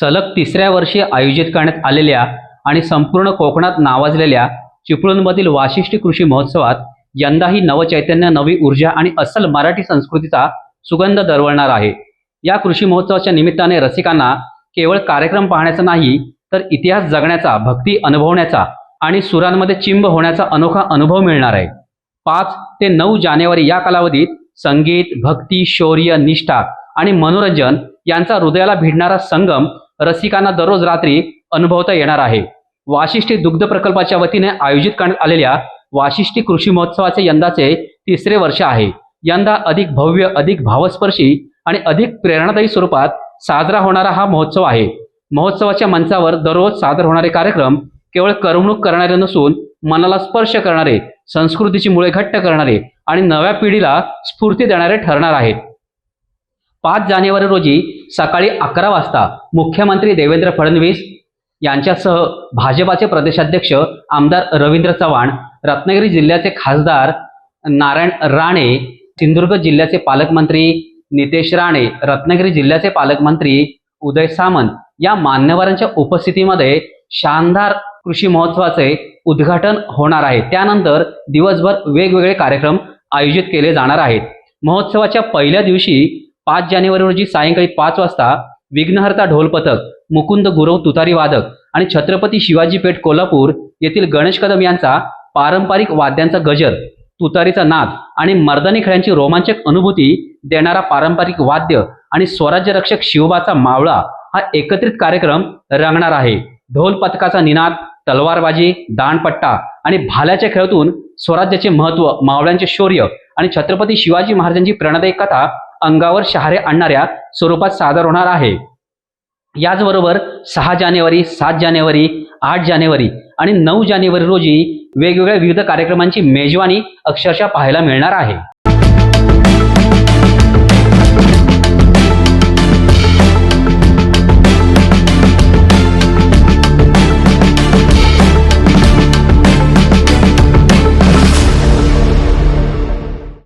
सलग तिसऱ्या वर्षी आयोजित करण्यात आलेल्या आणि संपूर्ण कोकणात नावाजलेल्या चिपळूणमधील वाशिष्ठी कृषी महोत्सवात यंदाही नवचैतन्य नवी ऊर्जा आणि अस्सल मराठी संस्कृतीचा सुगंध दरवळणार आहे. या कृषी महोत्सवाच्या निमित्ताने रसिकांना केवळ कार्यक्रम पाहण्याचा नाही तर इतिहास जगण्याचा भक्ती अनुभवण्याचा आणि सुरांमध्ये चिंब होण्याचा अनोखा अनुभव मिळणार आहे. पाच ते नऊ जानेवारी या कालावधीत संगीत भक्ती शौर्य निष्ठा आणि मनोरंजन यांचा हृदयाला भिडणारा संगम रसिकांना दररोज रात्री अनुभवता येणार आहे. वाशिष्ठी दुग्ध प्रकल्पाच्या वतीने आयोजित करण्यात आलेल्या वाशिष्ठी कृषी महोत्सवाचे यंदाचे तिसरे वर्ष आहे. यंदा अधिक भव्य अधिक भावस्पर्शी आणि अधिक प्रेरणादायी स्वरूपात साजरा होणारा हा महोत्सव आहे. महोत्सवाच्या मंचावर दररोज सादर होणारे कार्यक्रम केवळ करमणूक करणारे नसून मनाला स्पर्श करणारे संस्कृतीची मुळे घट्ट करणारे आणि नव्या पिढीला स्फूर्ती देणारे ठरणार आहेत. पाच जानेवारी रोजी सकाळी अकरा वाजता मुख्यमंत्री देवेंद्र फडणवीस यांच्यासह भाजपाचे प्रदेशाध्यक्ष आमदार रवींद्र चव्हाण रत्नागिरी जिल्ह्याचे खासदार नारायण राणे सिंधुदुर्ग जिल्ह्याचे पालकमंत्री नितेश राणे रत्नागिरी जिल्ह्याचे पालकमंत्री उदय सामंत या मान्यवरांच्या उपस्थितीमध्ये शानदार कृषी महोत्सवाचे उद्घाटन होणार आहे. त्यानंतर दिवसभर वेगवेगळे कार्यक्रम आयोजित केले जाणार आहेत. महोत्सवाच्या पहिल्या दिवशी पाच जानेवारी रोजी सायंकाळी पाच वाजता विघ्नहर्ता ढोल पथक मुकुंद गुरव तुतारी वादक आणि छत्रपती शिवाजी पेठ कोल्हापूर येथील गणेश कदम यांचा पारंपरिक वाद्यांचा गजर तुतारीचा नाद आणि मर्दानी खेळांची रोमांचक अनुभूती देणारा पारंपरिक वाद्य आणि स्वराज्य रक्षक शिवबाचा मावळा हा एकत्रित कार्यक्रम रंगणार आहे. ढोल पथकाचा निनाद तलवारबाजी दाणपट्टा आणि भाल्याच्या खेळातून स्वराज्याचे महत्त्व मावळ्यांचे शौर्य आणि छत्रपती शिवाजी महाराजांची प्रेरणादायी कथा अंगावर शहारे आणणाऱ्या स्वरूपात सादर होणार आहे. याचबरोबर सहा जानेवारी सात जानेवारी आठ जानेवारी आणि नऊ जानेवारी रोजी वेगवेगळ्या विविध कार्यक्रमांची मेजवानी अक्षरशः पाहायला मिळणार आहे.